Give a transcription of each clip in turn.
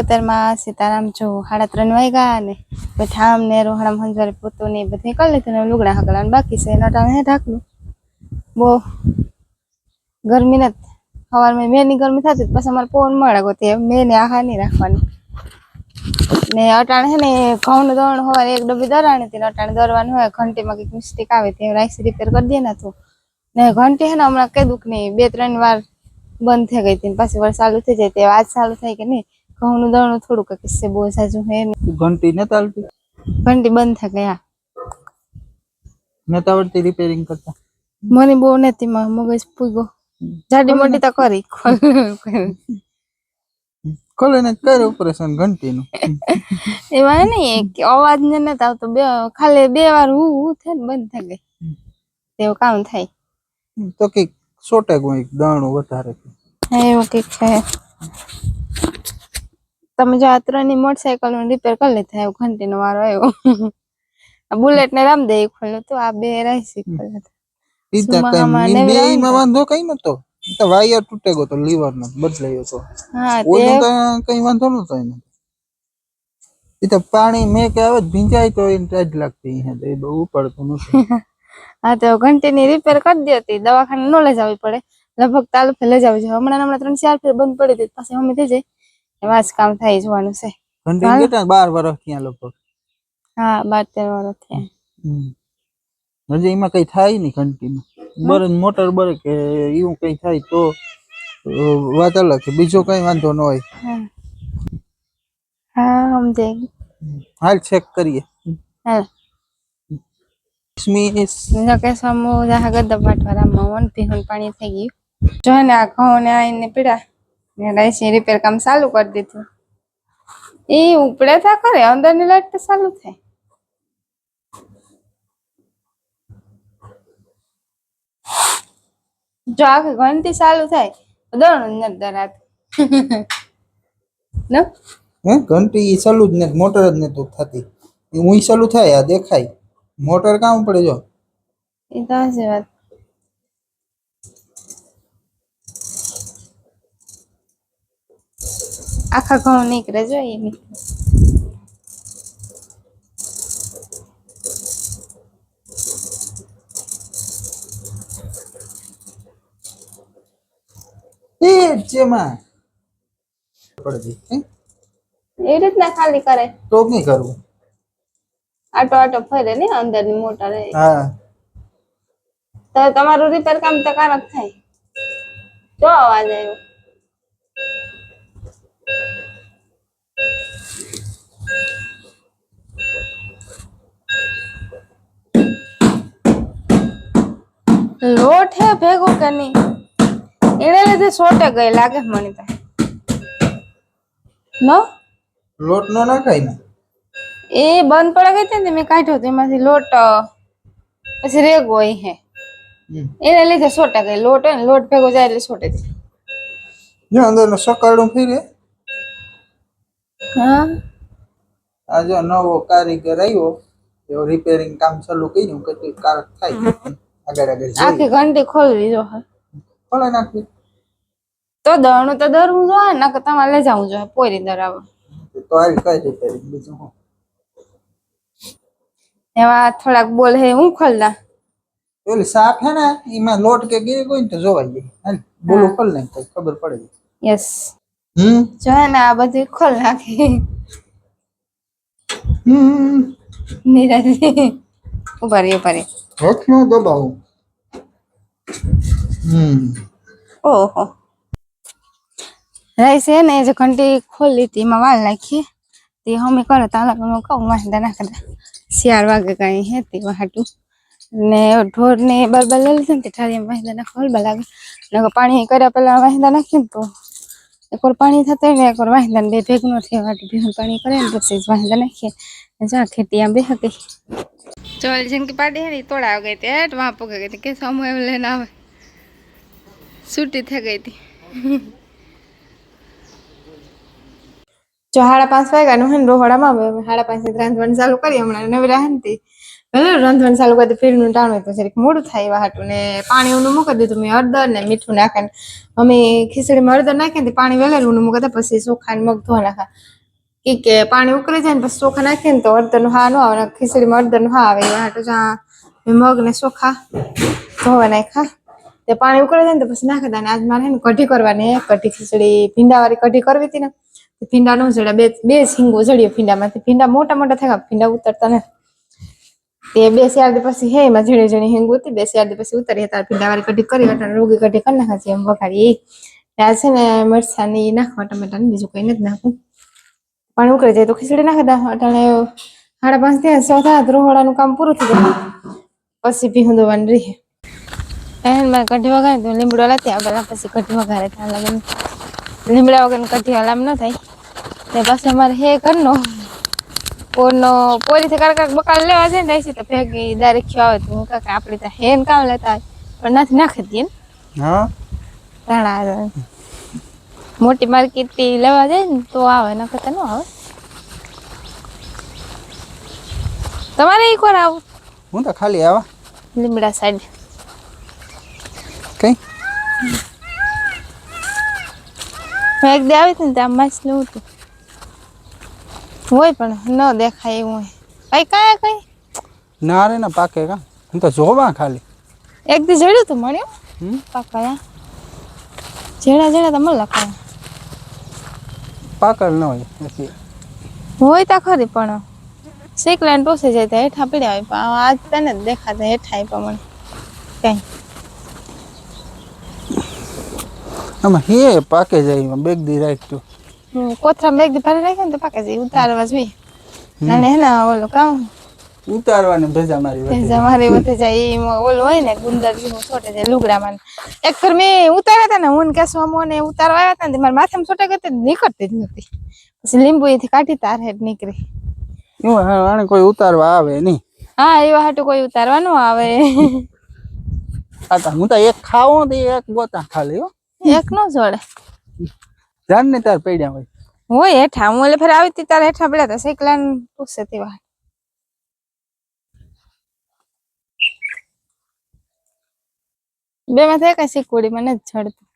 કંકોતરમાં સીતારામ જો સાડા ત્રણ વાગ્યા ને પછી આમ ને રોહડામ હંજવારે પોતું ને બધું કરી લીધું ને લુગડા હકલાવાનું બાકી છે. નટાણે હે ઢાકલું બહુ ગરમી નથી. સવારમાં મેની ગરમી થતી પછી અમારે પવન મળે ગોતી. મેને આહા નહીં રાખવાની. ને અટાણે છે ને ઘઉંનું દોણ હોય એક ડબ્બી દરાણી હતી અટાણ દરવાનું હોય. ઘંટીમાં કંઈક મિસ્ટેક આવે તે રાઈસ રિપેર કરી દે ને તો. ને ઘંટી છે ને હમણાં કઈ દુઃખ નહીં. બે ત્રણ વાર બંધ થઈ ગઈ હતી પછી પાછી વાર ચાલુ થઈ જાય તે આજ ચાલુ થાય કે નહીં? ઘઉંનું દાણું થોડુંક કિસ્સે બહુ સાજુ હે ઘંટી નતા આવતી ઘંટી બંધ થઈ ગયા. નતા આવડતી રિપેરિંગ કરતા? મને બહુ નથી માં મગજ પૂગો જાડી મોટી તો કરી ખોલ. ને કર ઓપરેશન ઘંટી નું એમાં નહીં કે અવાજ ને નથી આવતો બે ખાલી બે વાર હું હું થાય ને બંધ થઈ ગઈ. તેવું કામ થાય. તો કંઈક સોટે કોઈ દાણું વધારે. એવું કંઈક છે. તમે જો આ ત્રણની મોટરસાયકલનું રિપેર કરી લેતા આવ્યો ઘંટીનો વારો આવ્યો. આ બુલેટ ને રામદે ખોલ્યો તો આ બે રાઈસી ખોલ્યો કઈ વાંધો નતો. તો વાયર તૂટે ગયો તો લીવર નો બદલાયો તો. હા તે કઈ વાંધો નતો એને. એ તો પાણી મેં કે આવે ભીંજાય તો એને જ લાગતી હે એ બહુ ઉપાડતું નથી હા તો ઘંટીની રિપેર કરી દેતી દવાખાને ન લઈ જવી પડે. લગભગ તાલુકે લઈ જવી જોઈએ. હમણાં હમણાં ત્રણ ચાર ફેર બંધ પડી હતી. પછી અમે થઈ જાય. એમાં જ કામ થાય જવાનું છે. ઘંટી કેટલા બાર વર્ષ ત્યાં લગભગ હા બાર તેર વર્ષ થયા હજી એમાં કઈ થાય નહીં ઘંટીમાં. બરે મોટર બરે કે એવું કઈ થાય તો વાત અલગ છે. બીજો કઈ વાંધો ન હોય. હા હા સમજાઈ હાલ ચેક કરીએ. હાલ. સ્મિસ જો કે સમૂહ જહા ગદ્દા પાટવા રામમાં વન પીહું પાણી થઈ ગયું. જો ને આ ઘઉં ને આઈને પીડા ને રાઈસી રિપેર કામ ચાલુ કરી દીધું. એ ઉપડે થા કરે અંદરની લાઈટ તો ચાલુ થાય. જો આખી ઘંટી ચાલુ થાય તો જ નથી દરાત. ન? હે ઘંટી ઈ ચાલુ જ નથી મોટર જ નથી થતી. હું ચાલુ થાય આ દેખાય. મોટર કામ પડે જો. એ તો વાત. આખા ઘઉં નીકળે જો એ નીકળે એ રીતના ખાલી કરે. તો નહીં કરવું. આટો આટો ફરે ને અંદરની મોટર. હા. તો તમારું રિપેર કામ તો કારક થાય. જો અવાજ આવ્યો. લોટ હે ભેગો કે નહીં એને લીધે સોટે ગઈ લાગે મને તો. નો? લોટ નો નાખાય ને? એ બંધ પડે ગઈ ને મેં કાઢ્યો તો એમાંથી લોટ પછી રેગો હોય હે. એને લીધે સોટે ગઈ. લોટ હોય ને લોટ ભેગો જાય એટલે સોટે જાય જો અંદર સકાળું ફીરે. હા? આ જો નવો કારીગર આવ્યો. એવો રિપેરિંગ કામ ચાલુ કર્યું કે કારક થાય. આગળ આગળ આખી ઘંટી ખોલી દીધો હે નાખી. તો દરણું તો દરવું જોઈએ ને કે તમારે લઈ જવું જોઈએ પોરી દરાવા તો હાલ કઈ રિપેરિંગ બીજું હું એવા થોડાક બોલ હે હું ખોલના ઓલી સાફ હે ને એમાં લોટ કે ગઈ કોઈ તો જોવાઈ જાય હાલ બોલું ખોલ ને તો ખબર પડે યસ હમ? જો હે ને આ બધું ખોલ નાખી. હમ. નીરજ ઊભા રહી ઊભા રહી. હાથમાં દબાવું હમ ઓહો. રાઈસ છે ને, જે ઘંટી ખોલી હતી, એમાં વાળ નાખીએ તે અમે કરે તાલાકનું કહું, વાંધા ના કરતા શિયાળ વાગે કઈ હે તે વાટું ને ઢોર ને બરબર લઈ લીધું ને, તે ઠારીમાં વાંધા નાખો હલબા લાગે ને પાણી કર્યા પેલા વાંધા નાખીએ ને તો. એકવાર પાણી થતા ને એકવાર વાંધા ને બે ભેગું ન થયા, વાટું ભેગું પાણી કરે ને, પછી વાંધા નાખીએ. ને જા બે હતી ચોલ જિંદગી પાડી હે ને તોડા ગઈ હતી. હેઠ વાં પગે ગઈ હતી. કે સમૂહ એમ લઈને આવે. છૂટી થઈ ગઈ હતી. જો સાડા પાંચ વાગ્યાનું નું ને રોહડામાં હવે સાડા પાંચ રાંધવાનું ચાલુ કરી હમણાં. નવી રાંધતી ભલે રાંધવાનું ચાલુ કરી ફીરનું ટાણું તો જરીક મોડું થાય એવા હાટું. ને પાણી ઊનું મૂકી દીધું મેં હળદર ને મીઠું નાખે અમે ખીચડીમાં હળદર નાખીએ ને પાણી વેલેર ઊનું મૂકી પછી ચોખા ને મગ ધોવા નાખા. કે પાણી ઉકળી જાય ને પછી ચોખા નાખીએ ને તો અડદરનું હા ન આવે ને ખીચડીમાં હળદરનું હા આવે. જ્યાં મગ ને ચોખા ધોવા નાખ્યા તે પાણી ઉકળી જાય ને તો પછી નાખી દે આજ મારે કઢી કરવાની કઢી ખીચડી, ભીંડાવાળી કઢી કરવી હતી ને ભીંડા નો જડ્યા બે બે સિંગો જડ્યો ભીંડામાંથી. ભીંડા મોટા મોટા થયા ભીંડા ઉતરતા ને. તે બે ચાર દિવસ પછી હે, એમાં ઝીણી ઝીણી હિંગ ઉતી બે ચાર પછી ઉતરી તાર ભીંડાવાળી કઢી કરી એટલે રોગી કઢી કરી નાખા છે એમ વઘારી આ છે ને મરસાની નાખવા ટમેટા ને બીજું કઈ નથી નાખવું. પાણી ઉકળી જાય તો ખીચડી નાખી દા. અટાણે સાડા પાંચ થયા સો થયા તો રોહડાનું કામ પૂરું થઈ જાય. પછી ભીહું દોવાનું રહે. એમ મારે કઢી વગાડે તો લીમડો લાતી પહેલાં પછી કઢી વગાડે ત્યાં લગન. લીમડા વગર કઢી હલામ ન થાય. તે પાછું અમારે હે કરનો પોરનો પોરી થી કારક બકાલ લેવા છે ને તો ભેગી ડાયરેક્ટ આવે તો હું કાકા આપણે ત્યાં હે ને કામ લેતા પણ નથી નાખી દઈએ ને. હા? ધાણા મોટી માર્કેટ લેવા જાય ને તો આવે ના કરતા ન આવે. તમારે એક વાર આવું. હું તો ખાલી આવા. લીમડા સાઈડ. કઈ? મેં એક દે આવી હતી ને ત્યાં નું હતું હોય પણ ન દેખાય એવું હોય. કઈ કયા કઈ? ના રે ના પાકે કા? હું તો જોવા ખાલી. એક દી જોયું તું મળ્યું? હમ? જેડા જેડા તમે તો પાકલ ન હોય એટલે હોય તો ખરી પણ શેક લાઈન પોસી જાય ત્યાં હેઠા પડ્યા હોય પણ આજ તને જ દેખાતા હેઠા આપ્યા મને. કઈ. આમાં હે પાકે જાય બેગ દી રાખજો કોથરા બેગ દી ભરી રાખે ને તો પાકે જાય ઉતારવા જોઈએ અને એના ઓલો કામ ઉતારવાની ભેજા મારી તે વચ્ચે અમારે જાય. એમાં ઓલું હોય ને ગુંદર જેવું છોટે જાય લુગડામાં. એક ફર મેં ઉતાર્યા હતા ને હું કેસવા મોને ઉતારવા આવ્યા હતા ને મારા માથામાં છોટે કરતી નીકળતી જ નથી પછી લીંબુ એથી કાઢી તાર હેઠ નીકળી. આને કોઈ ઉતારવા આવે નહીં. હા એવા હાટું કોઈ ઉતારવા ન આવે આતા હું તો એક ખાવો તો એક ગોતા ખાલી હો. એક નો જોડે. જાન ને તાર પડ્યા હોય. હોય હેઠા હું એટલે ફેર આવી તારે હેઠા પડ્યા હતા સાયકલાન પૂછે તેવા બે માંથી કઈ શીખવડી મને જ જડતું.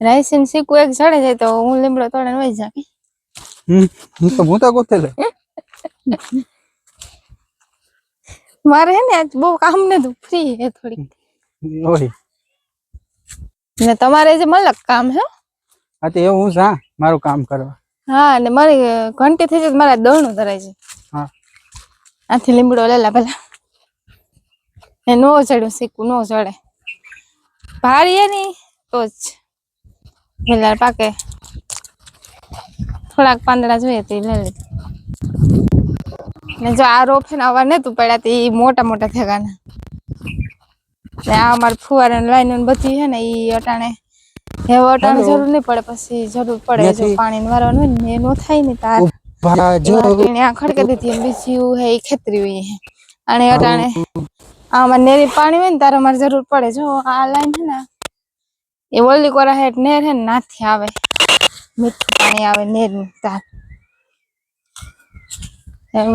રાઈસીન ને શીખવું એક જડે જાય તો હું લીમડો તોડે વહી જાય હું તો ભૂતા ગોતે લે. મારે હે ને આજ બહુ કામ ને તો ફ્રી હે થોડી ઓય. ને તમારે જે મલક કામ હે હા? તો હું જા મારું કામ કરવા. હા ને મારી ઘંટી થઈ જાય તો મારા દળનું ધરાય છે. હા. આથી લીમડો લેલા પેલા એ નો ચડ્યું શીખવું નો ચડે ભારી હે ની? તો જ. વેલા પાકે. થોડાક પાંદડા જોઈએ તો લઈ લીધું ને જો આ રોપ છે ને આવા નતું પડ્યા તો ઈ મોટા મોટા થયા ને આ અમારે ફુવારા લાઈન બધી છે ને ઈ અટાણે. હવે અટાણે. જરૂર નહીં પડે પછી જરૂર પડે જો. પાણી વારવાનું હોય ને નો થાય ને તાર. જો. ખડકે દીધી બીજી હે ખેતરી હોય અને અટાણે આમાં નેરી પાણી હોય ને તારે મારે જરૂર પડે. જો, આ લાઈન છે ને, એ ઓલી કોરા હેઠ નેર હે નાથી આવે. મીઠું પાણી આવે નેરની તાર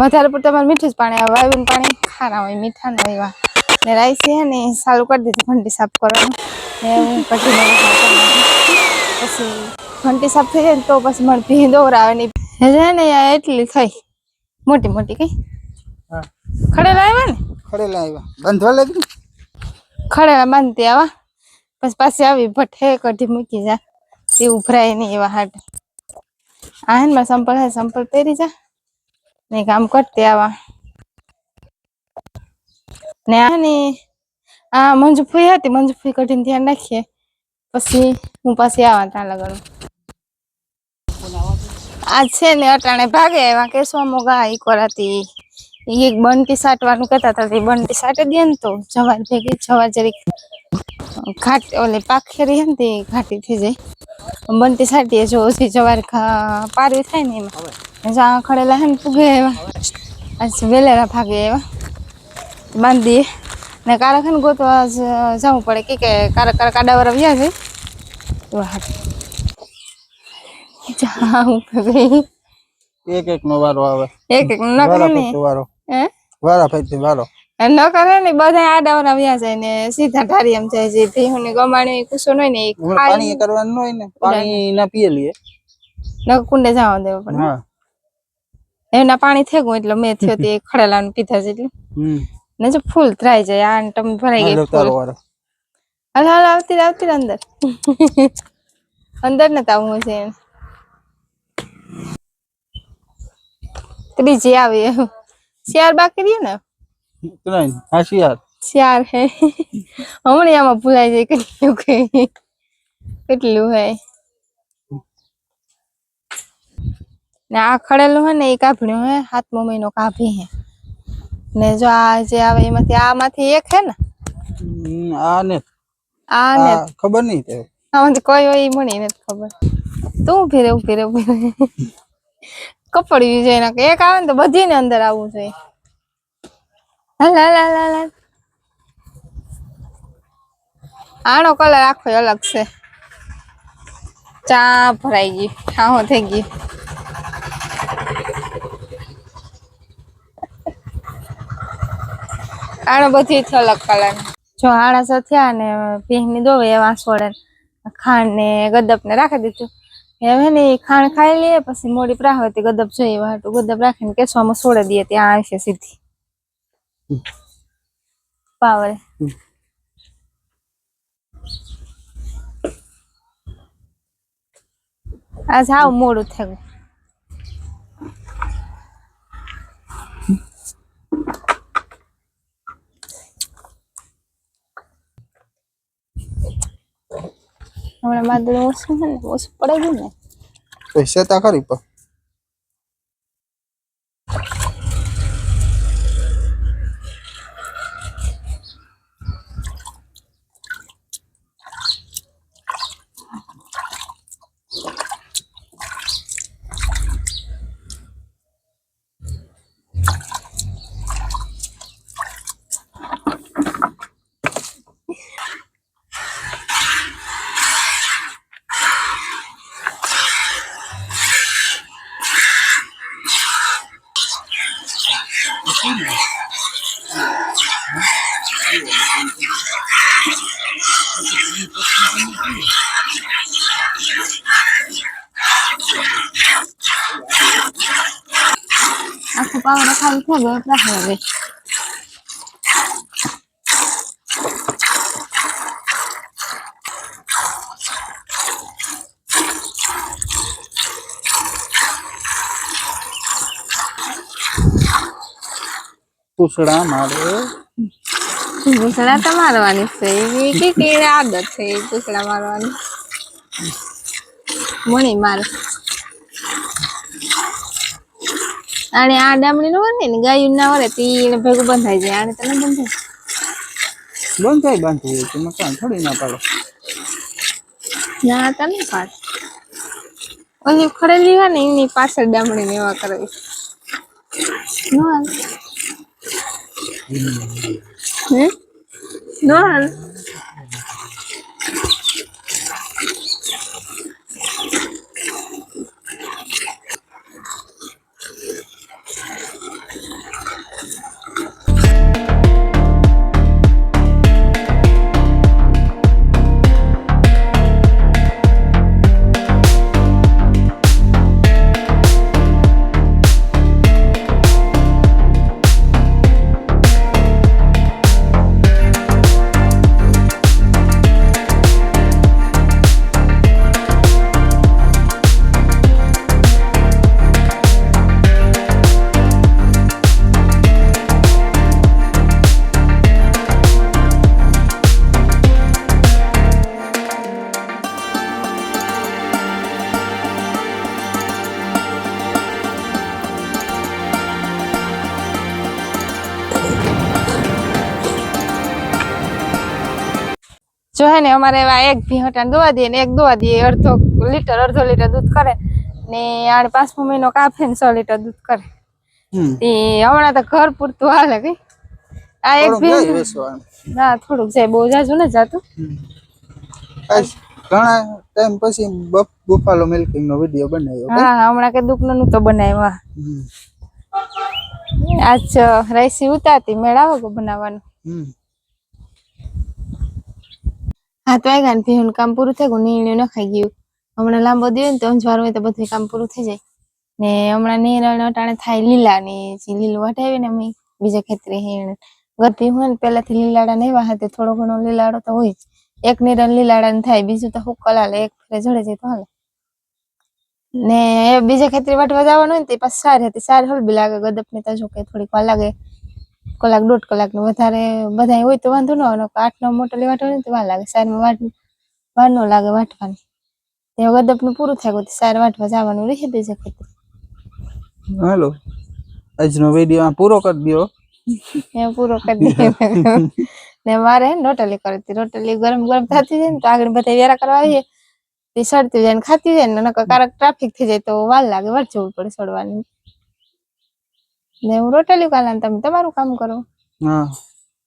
વધારે પડતું અમારે મીઠું જ પાણી આવે. વાયુ પાણી ખારા હોય, મીઠા ના એવા. ને રાઈસ છે ને સારું કરી દીધું, ઘંટી સાફ કરવાનું. ને હું નાખું. પછી ઘંટી સાફ થઈ જાય ને તો પછી મને ભી આવે ને હે ને એટલી થઈ. મોટી મોટી કઈ? ખડેલા આવ્યા ને? ખડેલા આવ્યા. બંધવા લાગી ખડેલા બાંધતી આવા. પછી પાછી આવી ભઠ્ઠે કઢી મૂકી જા. તે ઉભરાય નહીં એવા હાટ. આ હે ને સંપલ હે સંપલ પહેરી જા. ને કામ કરતી આવા. ને આ ને આ મંજુ ફૂઈ હતી. મંજુ કઢીને ધ્યાન રાખીએ. પછી હું પાછી આવા ત્યાં લગન. આ છે ને અટાણે ભાગે એવા કેસો મોગા ઈ કરાતી. એક બંટી સાટવાનું કહેતા હતા, તે બંટી સાટે દે ને તો જવાર ભેગી જવાર જરીક ઘાટ, ઓલે પાખેરી હે ને તે ઘાટી થઈ જાય. બંટી સાટીએ જો ઓછી જવાર પારવી થાય ને એમાં. જ્યાં ખડેલા હે ને પૂગે એવા. આજ વેલેરા ભાગે એવા. બાંધીએ ને કારક હે ને ગોતવા જવું પડે કે કે કારક કારક આડાવાળા વ્યા જાય. જા હું ગઈ એક એક નો વારો આવે. એક એક ન કરે ને? વારો. હે? વારા ફરતી વારો. ન કરે ને બધા આડાવરા વ્યા જાય ને સીધા ઢારી એમ જાય જે ભીહું ની ગમાણી કુસો હોય ને પાણી કરવાનું હોય ને પાણી ના પીએ લઈએ. ન કુંડે જવા દેવું પડે. હા. એના પાણી થેગું એટલે મેં થયો તે ખડેલાનું પીધા છે એટલે ને જો ફૂલ થરાઈ જાય આ ટમ ભરાઈ ગઈ હાલો ફૂલ. હાલ હાલ આવતી આવતી અંદર. અંદર ને આવવું છે. એમ. ત્રીજી આવી. શિયાર બાકી રહ્યું ને? ત્રણ હા શિયાર શિયાર હે. હમણાં આમાં ભૂલાઈ જાય કેટલું કઈ. કેટલું હે. ને આ ખડેલું હે ને એ કાભણ્યું હે. સાતમો મહિનો કાભી હે. ને જો આ જે આવે એમાંથી આમાંથી એક હે ને? આ ને. આ ને. ખબર નહીં તે આમાંથી કોઈ હોય એ મને નથી ખબર. તું ઊભી રે ઊભી રે ઊભી રે. કપડવી જોઈએ ના એક આવે ને તો બધી ને અંદર આવવું જોઈએ હાલ. આનો કલર આખો અલગ છે. ચા ભરાઈ ગઈ ખાહો થઈ ગઈ. આનો બધી અલગ કલર જો આળસ થયા ને ભીંની દોવે એવા છોડે ખાંડ ને ગદપ ને રાખી દીધું. હવે ને ખાણ ખાઈ લઈએ પછી મોડી પ્રાહ હોય ગદબ જોઈએ વાટું ગદબ રાખીને કેસવામાં છોડી દઈએ ત્યાં આવશે સીધી. પાવરે. આજ આવું મોડું થયું. હમણાં માદળું ઓછું છે ને ઓછું પડે ગયું ને. પૈસા તા ખરી પણ. થઈ ગયો હવે પૂછડા મારે પૂછડા તો મારવાની છે. એવી કેટલી આદત છે એ પૂછડા મારવાની મણી માર. આને આ ડામણી નું વરે ને ગાયું ના વરે તી ભેગું બંધાઈ જાય. આને તને બંધાય. બંધ થાય બાંધી હોય તમે થોડી ના પાડો. ના તને પાડ. ઓલી ખડેલી હોય ને એની પાછળ ડામણી ને એવા કરવી નો હે? નો જો હે ને અમારે એવા એક ભીહટા દોવા દઈએ ને એક દોવા દઈએ અડધો લીટર અડધો લીટર દૂધ કરે ને આને પાંચમો મહિનો કાપે ને સો લીટર દૂધ કરે. તે હમણાં તો ઘર પૂરતું હાલે કઈ આ એક ભીહ ના થોડુંક જાય બહુ જાજુ ને જાતું. ઘણા ટાઈમ પછી બફ બફાલો મિલ્કિંગ નો વીડિયો બનાવ્યો હા હમણાં કે દુઃખનું તો બનાવ્યો. આજ રાઈસી ઉતારતી મેળાવો બનાવવાનું. હાથ વાગ્યા ને હું કામ પૂરું થાય ગયું નીણું નખાઈ ગયું. હમણાં લાંબો દિવસ ને તો અંજવાર હોય તો બધું કામ પૂરું થઈ જાય. ને હમણાં નીરણ અટાણે થાય લીલા ને જે લીલું વટાવી ને અમે બીજા ખેતરે હેણ ગરતી હોય ને પેલાથી લીલાડા ને એવા હાથે થોડો ઘણો લીલાડો તો હોય એક નીરણ લીલાડા ને થાય, બીજું તો હું કલાલે, એક ફરે જડે જાય તો હાલે. ને બીજા ખેતરી વાટવા જવાનું ને તે પાછી સારી હતી સારી હળબી લાગે ગદપ ને તો જો કે થોડીક વાર લાગે. કલાક દોઢ કલાકનું વધારે બધા હોય તો વાંધો ન આવે. આઠ નવ મોટો લેવાટો હોય ને તો વાર લાગે. સારમાં વાટ વાર ન લાગે વાટવાની. તે ગદપનું પૂરું થાય તો સાર વાટવા જવાનું રહી બીજા ખેતરે હાલો. આજનો વીડિયો પૂરો કરી દો એ પૂરો કરી દે. ને મારે રોટલી કરતી રોટલી ગરમ ગરમ થતી જાય ને તો આગળ બધા વેરા કરવા આવીએ. તે સડતી જાય ને ખાતી જાય ને નકર કારક ટ્રાફિક થઈ જાય તો વાર લાગે. વાર જવું પડે સડવાની. ને હું રોટલી કાલા તમે તમારું કામ કરો. હા.